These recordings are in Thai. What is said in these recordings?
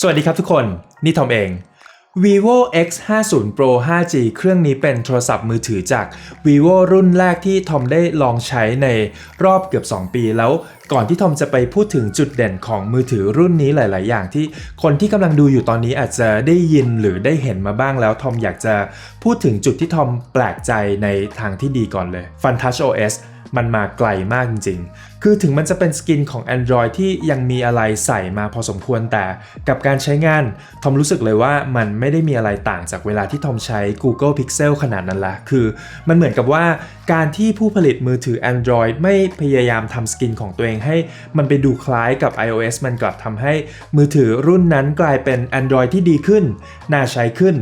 สวัสดีครับทุกคน นี่ทอมเอง vivo x 5 0 pro 5g เครื่องนี้เป็นโทรศัพท์มือถือจาก vivo รุ่นแรกที่ทอมได้ลองใช้ในรอบเกือบ 2 ปีแล้ว ก่อนที่ทอมจะไปพูดถึงจุดเด่นของมือถือรุ่นนี้หลาย ๆ อย่างที่คนที่กำลังดูอยู่ตอนนี้อาจจะได้ยินหรือได้เห็นมาบ้างแล้วทอมอยากจะพูดถึงจุดที่ทอมแปลกใจในทางที่ดีก่อนเลย FunTouch OS มันมาไกลมากจริง ๆ คือถึงมันจะเป็นสกินของ Android ที่ยังมีอะไรใส่มาพอสมควรแต่กับการใช้งาน ทอมรู้สึกเลยว่ามันไม่ได้มีอะไรต่างจากเวลาที่ทอมใช้ Google Pixel ขนาดนั้นละ คือมันเหมือนกับว่าการที่ผู้ผลิตมือถือ Android ไม่พยายามทำสกินของตัวเองให้มันไปดูคล้ายกับ iOS มันกลับทำให้มือถือรุ่นนั้นกลายเป็น Android ที่ดีขึ้น น่าใช้ขึ้น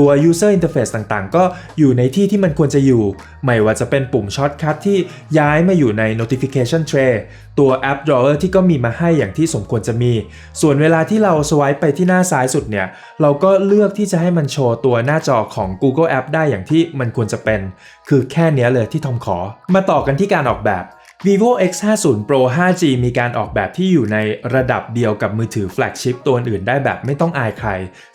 ตัว user interface ต่างๆ ก็อยู่ในที่ที่มันควรจะอยู่ ไม่ว่าจะเป็นปุ่มช็อตคัทที่ย้ายมาอยู่ใน notification tray ตัว app drawer ที่ก็มีมาให้อย่างที่สมควรจะมี ส่วนเวลาที่เราสวายไปที่หน้าซ้ายสุดเนี่ย เราก็เลือกที่จะให้มันโชว์ตัวหน้าจอของ Google App ได้อย่างที่มันควรจะเป็น คือแค่นี้เลยที่ทอมขอ มาต่อกันที่การออกแบบ vivo x 5 0 pro 5g มีการออกแบบที่อยู่ในระดับเดียวกับมือถือแฟลกชิพตัวอื่นได้แบบไม่ต้องอายใคร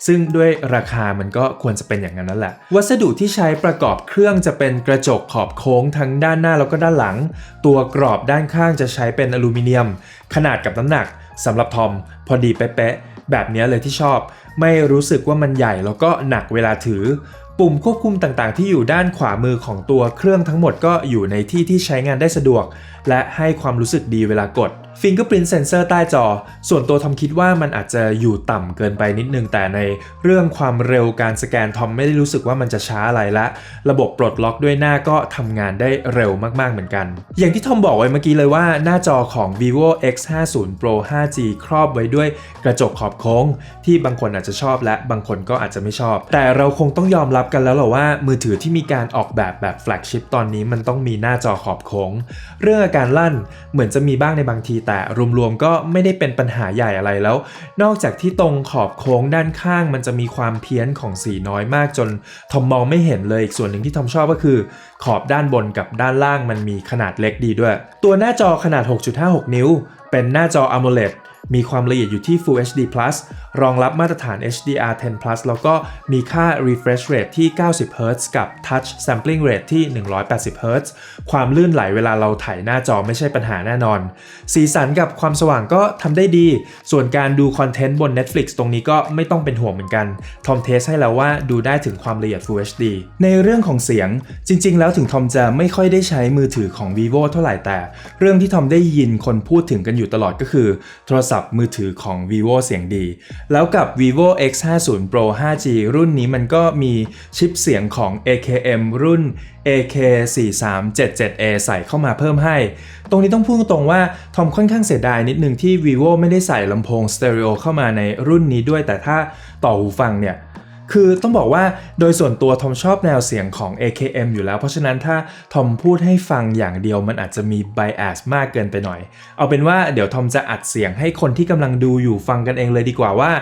ซึ่งด้วยราคามันก็ควรจะเป็นอย่างนั้นนั่นแหละ วัสดุที่ใช้ประกอบเครื่องจะเป็นกระจกขอบโค้งทั้งด้านหน้าแล้วก็ด้านหลัง ตัวกรอบด้านข้างจะใช้เป็นอลูมิเนียม ขนาดกับน้ำหนักสำหรับทอมพอดีเป๊ะแบบนี้เลยที่ชอบ ไม่รู้สึกว่ามันใหญ่แล้วก็หนักเวลาถือ ปุ่มควบคุมต่างๆ ที่อยู่ด้านขวามือของตัวเครื่องทั้งหมดก็อยู่ในที่ที่ใช้งานได้สะดวกและให้ความรู้สึกดีเวลากด Fingerprint Sensor ใต้จอ ส่วนตัวทอมคิดว่ามันอาจจะอยู่ต่ำเกินไปนิดนึง แต่ในเรื่องความเร็วการสแกนทอมไม่ได้รู้สึกว่ามันจะช้าอะไรละ ระบบปลดล็อกด้วยหน้าก็ทำงานได้เร็วมากๆเหมือนกัน อย่างที่ทอมบอกไว้เมื่อกี้เลยว่าหน้าจอของ vivo x 5 0 pro 5g ครอบไว้ด้วยกระจกขอบโค้ง ที่บางคนอาจจะชอบและบางคนก็อาจจะไม่ชอบ แต่เราคงต้องยอมรับกันแล้วหรอว่ามือถือที่มีการออกแบบแบบแฟลกชิพตอนนี้มันต้องมีหน้าจอขอบโค้ง เรื่องอาการลั่นเหมือนจะมีบ้างในบางที แต่รวมๆก็ไม่ได้เป็นปัญหาใหญ่อะไรแล้ว นอกจากที่ตรงขอบโค้งด้านข้าง มันจะมีความเพี้ยนของสีน้อยมากจนทอมมองไม่เห็นเลยอีกส่วนหนึ่งที่ทอมชอบก็คือ ขอบด้านบนกับด้านล่างมันมีขนาดเล็กดีด้วย ตัวหน้าจอขนาด 6.56 นิ้ว เป็นหน้าจอ AMOLED มีความละเอียดอยู่ที่ Full HD Plus รองรับมาตรฐาน HDR10 Plus แล้วก็มีค่า refresh rate ที่ 90 Hz กับ touch sampling rate ที่ 180 Hz ความลื่นไหลเวลาเราถ่ายหน้าจอไม่ใช่ปัญหาแน่นอน สีสันกับความสว่างก็ทำได้ดี ส่วนการดูคอนเทนต์บน Netflix ตรงนี้ก็ไม่ต้องเป็นห่วงเหมือนกัน ทอมเทสให้แล้วว่าดูได้ถึงความละเอียด Full HD ในเรื่องของเสียงจริง ๆ แล้วถึงทอมจะไม่ค่อยได้ใช้มือถือของ vivo เท่าไหร่แต่ เรื่องที่ทอมได้ยินคนพูดถึงกันอยู่ตลอดก็คือ โทรศัพท์มือถือของ vivo เสียงดีแล้วกับ vivo x 5 0 pro 5g รุ่นนี้มันก็มีชิปเสียงของ AKM รุ่น AK4377A ใส่เข้ามาเพิ่มให้ ตรงนี้ต้องพูดตรงๆว่าทอมค่อนข้างเสียดายนิดนึงที่ vivo ไม่ได้ใส่ลำโพงสเตอริโอเข้ามาในรุ่นนี้ด้วย แต่ถ้าต่อหูฟังเนี่ย คือต้องบอกว่าโดยส่วนตัวทอมชอบแนวเสียงของ AKM อยู่แล้ว เพราะฉะนั้นถ้าทอมพูดให้ฟังอย่างเดียวมันอาจจะมี bias มากเกินไปหน่อย เอาเป็นว่าเดี๋ยวทอมจะอัดเสียงให้คนที่กำลังดูอยู่ฟังกันเองเลยดีกว่าว่า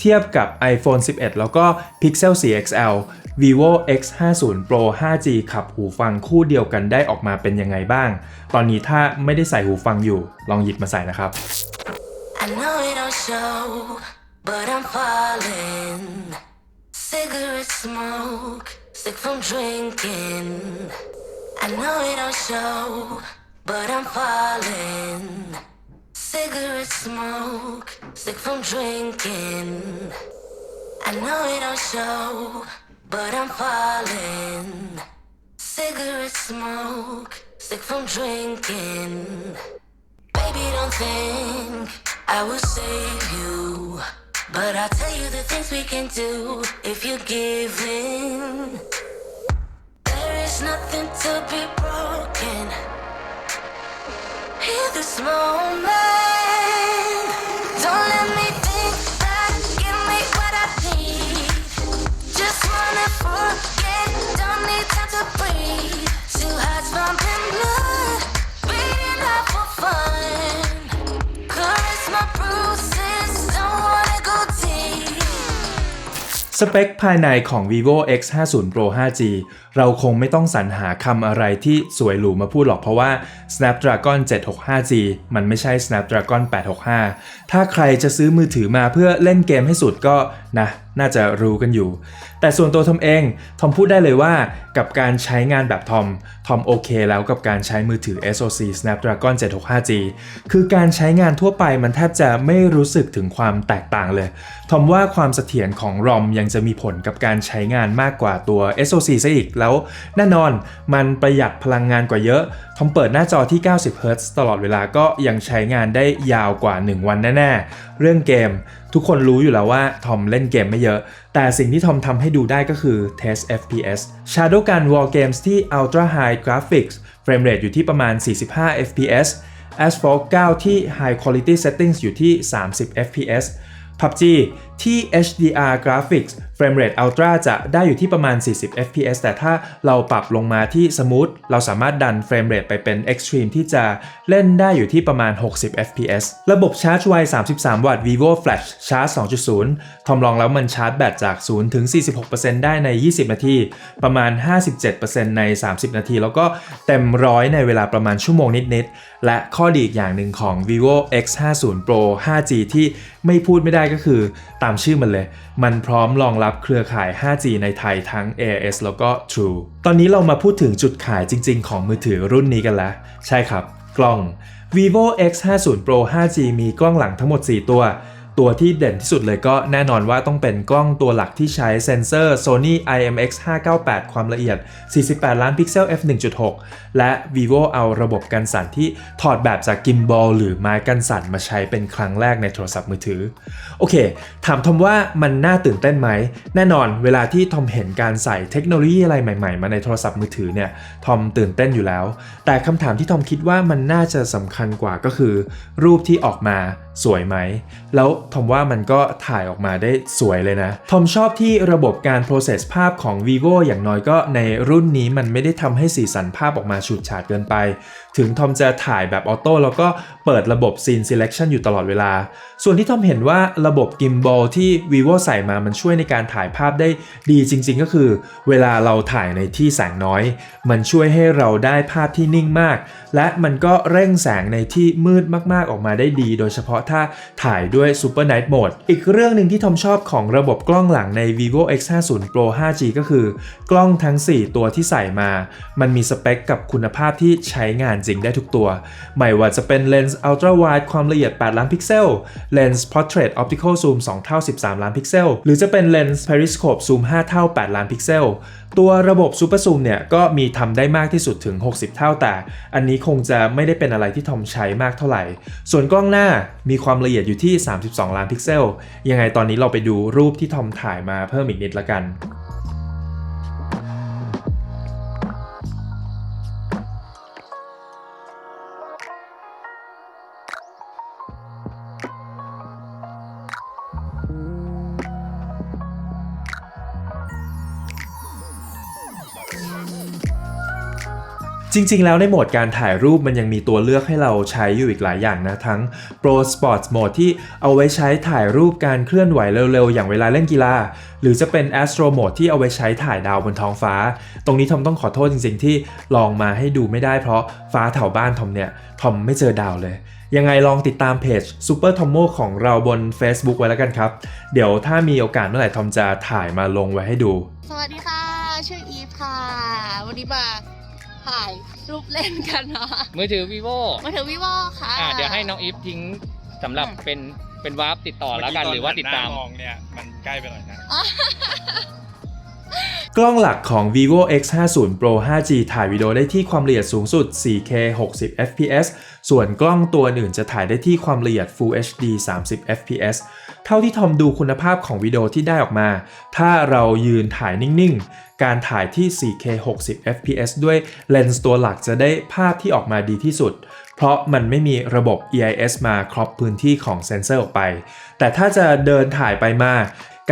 เทียบกับ iPhone 11 แล้วก็ Pixel 4 XL vivo x 5 0 pro 5g ขับหูฟังคู่เดียวกันได้ออกมาเป็นยังไงบ้าง ตอนนี้ถ้าไม่ได้ใส่หูฟังอยู่ ลองหยิบมาใส่นะครับ I know it don't show, but I'm falling. Cigarette smoke, sick from drinking. I know it don't show, but I'm falling. Cigarette smoke, sick from drinking. I know it don't show, but I'm falling. Cigarette smoke, sick from drinking. Baby, don't think I will save you. But I'll tell you the things we can do if you give in. There is nothing to be broken. In this moment, don't let me think back. Give me what I need. Just wanna forget, don't need time to breathe. Two hearts pumping blood, สเปคภายในของ vivo x 5 0 pro 5g เราคงไม่ต้องสรรหาคำอะไรที่สวยหรูมาพูดหรอกเพราะว่า snapdragon 765g มันไม่ใช่ snapdragon 865 ถ้าใครจะซื้อมือถือมาเพื่อเล่นเกมให้สุดก็นะ น่าจะรู้กันอยู่ แต่ส่วนตัวทอมเองทอมพูดได้เลยว่ากับการใช้งานแบบทอมทอมโอเคแล้วกับการใช้มือถือ SoC Snapdragon 765G คือการใช้งานทั่วไปมันแทบจะไม่รู้สึกถึงความแตกต่างเลยทอมว่าความเสถียรของ ROM ยังจะมีผลกับการใช้งานมากกว่าตัว SoC ซะอีกแล้ว แน่นอนมันประหยัดพลังงานกว่าเยอะ ทอมเปิดหน้าจอที่ 90 Hz ตลอดเวลาก็ยังใช้งานได้ยาวกว่า 1 วันแน่ๆ เรื่องเกม ทุกคนรู้อยู่แล้วว่าทอมเล่นเกมไม่เยอะ แต่สิ่งที่ทอมทำให้ดูได้ก็คือ Test FPS Shadow Gun War Games ที่ Ultra High Graphics Frame Rate อยู่ที่ประมาณ 45 FPS Asphalt 9 ที่ High Quality Settings อยู่ที่ 30 FPS PUBG ที่ HDR Graphics Frame Rate Ultra จะได้อยู่ที่ประมาณ 40 FPS แต่ถ้าเราปรับลงมาที่ Smooth เราสามารถดัน Frame Rate ไปเป็น Extreme ที่จะเล่นได้อยู่ที่ประมาณ 60 FPS ระบบชาร์จไว 33 วัตต์ Vivo Flash Charge 2.0 ทอมลองแล้วมันชาร์จแบตจาก 0 ถึง 46%ได้ใน 20 นาที ประมาณ 57%ใน 30 นาที แล้วก็เต็มร้อยในเวลาประมาณชั่วโมงนิด ๆ และข้อดีอีกอย่างหนึ่งของ Vivo X50 Pro 5G ที่ไม่พูดไม่ได้ก็คือตามชื่อมันเลย มันพร้อมรองรับเครือข่าย 5G ในไทยทั้ง AIS แล้วก็ True ตอนนี้เรามาพูดถึงจุดขายจริง ๆ ของมือถือรุ่นนี้กันแล้ว ใช่ครับ กล้อง vivo x50 pro 5g มีกล้องหลังทั้งหมด 4 ตัว ตัวที่เด่นที่สุดเลยก็แน่นอนว่าต้องเป็นกล้องตัวหลักที่ใช้เซนเซอร์ Sony IMX 598 ความละเอียด 48 ล้านพิกเซล f 1.6 และ vivo เอาระบบกันสั่นที่ถอดแบบจากกิมบอลหรือไม้กันสั่นมาใช้เป็นครั้งแรกในโทรศัพท์มือถือ โอเค ถามทอมว่ามันน่าตื่นเต้นไหม แน่นอนเวลาที่ทอมเห็นการใส่เทคโนโลยีอะไรใหม่ๆ มาในโทรศัพท์มือถือเนี่ยทอมตื่นเต้นอยู่แล้ว แต่คำถามที่ทอมคิดว่ามันน่าจะสำคัญกว่าก็คือ รูปที่ออกมา สวยไหม แล้วทอมว่ามันก็ถ่ายออกมาได้สวยเลยนะทอมชอบที่ระบบการ process ภาพของ vivo อย่างน้อยก็ในรุ่นนี้มันไม่ได้ทำให้สีสันภาพออกมาฉูดฉาดเกินไปถึงทอมจะถ่ายแบบออโต้แล้วก็เปิดระบบ scene selection อยู่ตลอดเวลา ส่วนที่ทอมเห็นว่าระบบ gimbal ที่ vivo ใส่มามันช่วยในการถ่ายภาพได้ดีจริง ๆ ก็คือ เวลาเราถ่ายในที่แสงน้อย มันช่วยให้เราได้ภาพที่นิ่งมาก และมันก็เร่งแสงในที่มืดมากๆออกมาได้ดี โดยเฉพาะถ้าถ่ายด้วย Super Night Mode อีกเรื่องหนึ่งที่ทอมชอบของระบบกล้องหลังใน vivo x50 pro 5g ก็คือกล้องทั้ง 4 ตัวที่ใส่มา มันมีสเปคกับคุณภาพที่ใช้งานจริงได้ทุกตัว ไม่ว่าจะเป็นเลนส์ ultra wide ความละเอียด 8 ล้านพิกเซล เลนส์ portrait optical zoom 2 เท่า 13 ล้านพิกเซล หรือจะเป็นเลนส์ periscope zoom 5 เท่า 8 ล้านพิกเซล ตัวระบบ super zoom เนี่ยก็มีทำได้มากที่สุดถึง 60 เท่าแต่ อันนี้คงจะไม่ได้เป็นอะไรที่ทอมใช้มากเท่าไหร่ ส่วนกล้องหน้ามีความละเอียดอยู่ที่ 32 ล้านพิกเซล ยังไงตอนนี้เราไปดูรูปที่ทอมถ่ายมาเพิ่มอีกนิดละกัน จริงๆ แล้วในโหมดการถ่ายรูปมันยังมีตัวเลือกให้เราใช้อยู่อีกหลายอย่างนะ ทั้ง Pro Sports Mode ที่เอาไว้ใช้ถ่ายรูปการเคลื่อนไหวเร็วๆ อย่างเวลาเล่นกีฬา หรือจะเป็น Astro Mode ที่เอาไว้ใช้ถ่ายดาวบนท้องฟ้า ตรงนี้ทอมต้องขอโทษจริงๆ ที่ลองมาให้ดูไม่ได้เพราะฟ้าแถวบ้านทอมเนี่ยทอมไม่เจอดาวเลยยังไงลองติดตามเพจ Super Tomo ของเราบน Facebook ไว้แล้วกันครับ เดี๋ยวถ้ามีโอกาสเมื่อไหร่ทอมจะถ่ายมาลงไว้ให้ดู สวัสดีค่ะ ชื่ออีฟค่ะ วันนี้มา ถ่ายรูปเล่นกันเนาะมือถือ vivo มาถึงวิวอค่ะ อ่าเดี๋ยวให้น้องอีฟทิ้งสำหรับอืมเป็นเป็นวาร์ปติดต่อแล้วกันหรือว่าติดตามมองเนี่ยมันใกล้ไปหน่อยนะ กล้องหลักของ vivo x50 pro 5g ถ่ายวิดีโอได้ที่ความละเอียดสูงสุด 4K 60 fps ส่วนกล้องตัวอื่นจะถ่ายได้ที่ความละเอียด Full HD 30 fps เท่าที่ทอมดูคุณภาพของวิดีโอที่ได้ออกมา ถ้าเรายืนถ่ายนิ่งๆ การถ่ายที่ 4K 60 fps ด้วยเลนส์ตัวหลักจะได้ภาพที่ออกมาดีที่สุด เพราะมันไม่มีระบบ EIS มาครอบพื้นที่ของเซนเซอร์ออกไป แต่ถ้าจะเดินถ่ายไปมา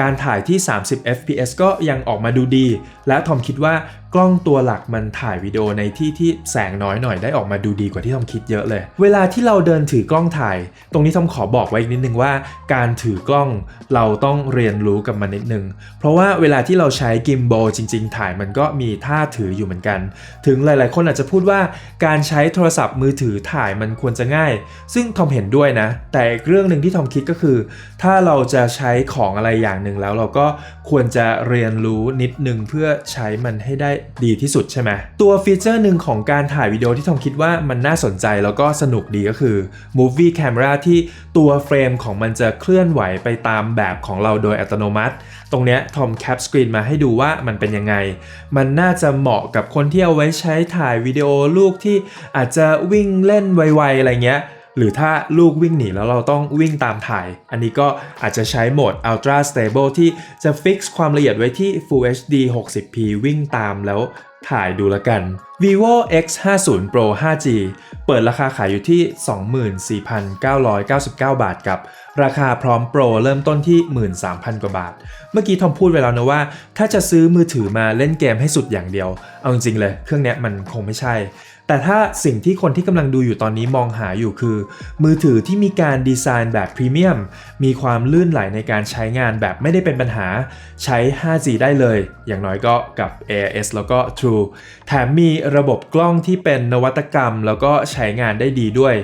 การถ่ายที่ 30 fps ก็ยังออกมาดูดี และทอมคิดว่ากล้องตัวหลักมันถ่ายวิดีโอในที่ที่แสงน้อยหน่อยได้ออกมาดูดีกว่าที่ทอมคิดเยอะเลย เวลาที่เราเดินถือกล้องถ่าย ตรงนี้ทอมขอบอกไว้อีกนิดนึงว่า การถือกล้องเราต้องเรียนรู้กับมันนิดนึง เพราะว่าเวลาที่เราใช้กิมโบจริง ๆ ถ่ายมันก็มีท่าถืออยู่เหมือนกัน ถึงหลาย ๆ คนอาจจะพูดว่าการใช้โทรศัพท์มือถือถ่ายมันควรจะง่าย ซึ่งทอมเห็นด้วยนะ แต่อีกเรื่องหนึ่งที่ทอมคิดก็คือ ถ้าเราจะใช้ของอะไรอย่างหนึ่งแล้วเราก็ควรจะเรียนรู้นิดนึงเพื่อใช้มันให้ได้ดีที่สุดใช่ไหมตัวฟีเจอร์หนึ่งของการถ่ายวิดีโอที่ทอมคิดว่ามันน่าสนใจแล้วก็สนุกดีก็คือ movie camera ที่ตัวเฟรมของมันจะเคลื่อนไหวไปตามแบบของเราโดยอัตโนมัติ ตรงเนี้ยทอมแคปสกรีนมาให้ดูว่ามันเป็นยังไง มันน่าจะเหมาะกับคนที่เอาไว้ใช้ถ่ายวิดีโอลูกที่อาจจะวิ่งเล่นไวๆอะไรเงี้ย หรือถ้าลูกวิ่งหนีแล้วเราต้องวิ่งตามถ่าย อันนี้ก็อาจจะใช้โหมด Ultra Stable ที่จะฟิกซ์ความละเอียดไว้ที่ Full HD 60p วิ่งตามแล้วถ่ายดูละกัน vivo x 5 0 pro 5g เปิดราคาขายอยู่ที่ 24,999 บาทกับ ราคาพร้อมโปรเริ่มต้นที่ 13,000 กว่าบาท เมื่อกี้ทอมพูดไปแล้วนะว่า ถ้าจะซื้อมือถือมาเล่นเกมให้สุดอย่างเดียว เอาจริงๆเลย เครื่องนี้มันคงไม่ใช่ แต่ถ้าสิ่งที่คนที่กำลังดูอยู่ตอนนี้มองหาอยู่คือ มือถือที่มีการดีไซน์แบบพรีเมียม มีความลื่นไหลในการใช้งานแบบไม่ได้เป็นปัญหา ใช้ 5G ได้เลย อย่างน้อยก็กับ AIS แล้วก็ True แถมมีระบบกล้องที่เป็นนวัตกรรม แล้วก็ใช้งานได้ดีด้วย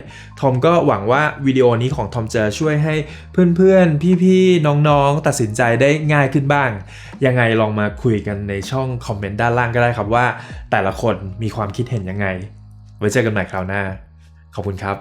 ทอมก็หวังว่าวิดีโอนี้ของทอมจะช่วยให้เพื่อนๆ พี่ๆ น้องๆ ตัดสินใจได้ง่ายขึ้นบ้าง ยังไงลองมาคุยกันในช่องคอมเมนต์ด้านล่างก็ได้ครับว่า แต่ละคนมีความคิดเห็นยังไง ไว้เจอกันใหม่คราวหน้า ขอบคุณครับ